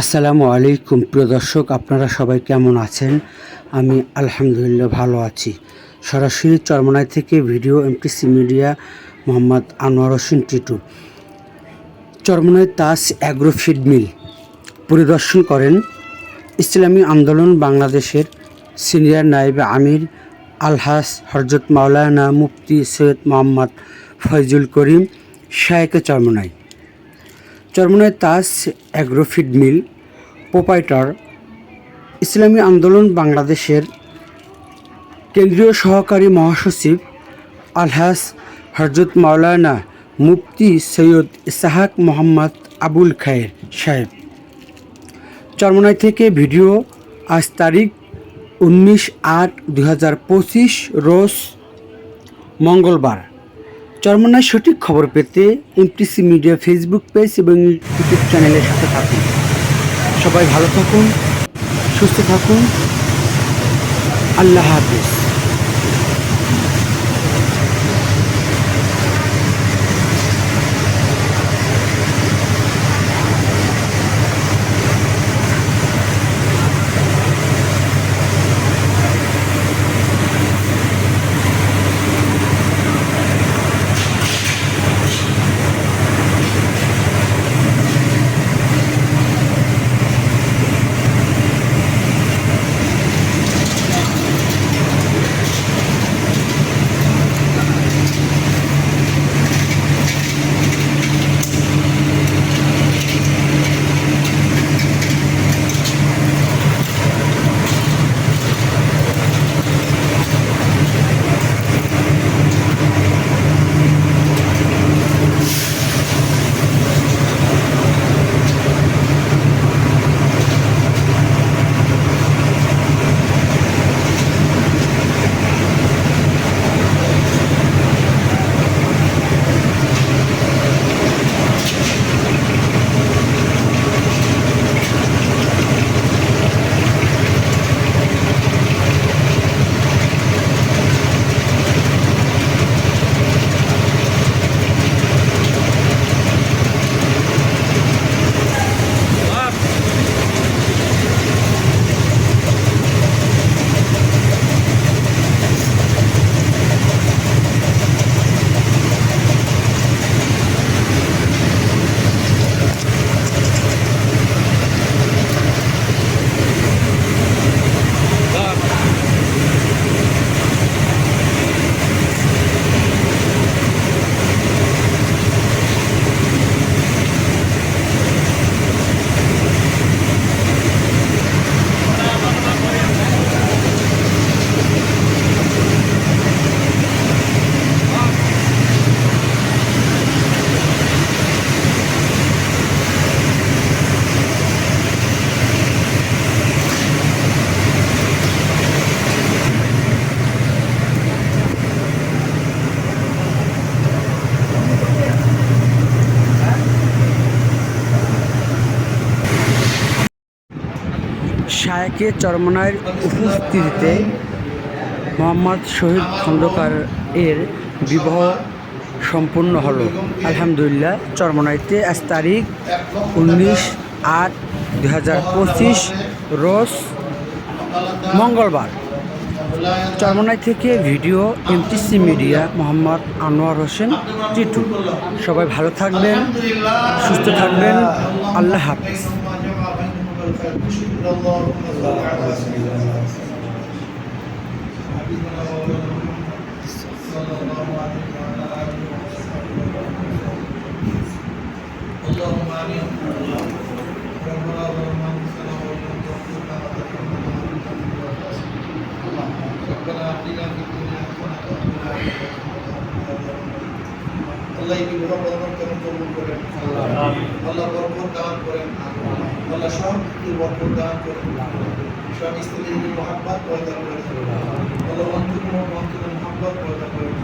আসসালামু আলাইকুম, প্রিয় দর্শক, আপনারা সবাই কেমন আছেন? আমি আলহামদুলিল্লাহ ভালো আছি। সরাসরি চরমনাই থেকে video MTC media Mohammad Anwar Hossain Titu. Charmonai Taj agro feed মিল পরিদর্শন করেন ইসলামী আন্দোলন বাংলাদেশের সিনিয়র নায়েবে আমির, আলহাস হরজত মাওলানা মুফতি Syed Mohammad Faizul Karim শায়েকে Charmonai Charmonai Taj agro feed mill, proprietor, ইসলামী আন্দোলন বাংলাদেশের কেন্দ্রীয় সহকারী মহাসচিব আলহাস হরজত মাওলানা মুফতি সৈয়দ ইসাহাক মোহাম্মদ আবুল খায়ের সাহেব। চরমনাই থেকে ভিডিও আজ তারিখ উনিশ আট পঁচিশ, রোজ মঙ্গলবার। চরমনার সঠিক খবর পেতে এমটিসি মিডিয়া ফেসবুক পেজ এবং ইউটিউব চ্যানেলের সাথে থাকুন। সবাই ভালো থাকুন, সুস্থ থাকুন। আল্লাহ হাফিজ। শায়েকে চরমনায়ের উপস্থিতিতে মোহাম্মদ শহীদ খন্দকার এর বিবাহ সম্পূর্ণ হলো। আলহামদুলিল্লাহ, চরমনাইতে আজ তারিখ উনিশ আট দুই হাজার পঁচিশ, রোজ মঙ্গলবার। চরমনাই থেকে video MTC media Mohammad Anwar Hossain Titu. সবাই ভালো থাকবেন, সুস্থ থাকবেন, আল্লাহ হাফিজ। الفتح اللهم صل على سيدنا حبيبنا مولانا صلى الله عليه وعلى آله وصحبه اللهم آمين. ربنا ظلمنا انفسنا وان لم تغفر لنا وترحمنا খোদাই বিভিন্ন বরকত কেন কবুল করেন আল্লাহ। বরকত দান করেন আল্লাহ। সহমৃত্যুর বরকত দান করেন স্বামী স্ত্রীর মহাব্বাত পয়দা করেন আল্লাহ। অন্তর অন্তর মহাব্বাত পয়দা করেন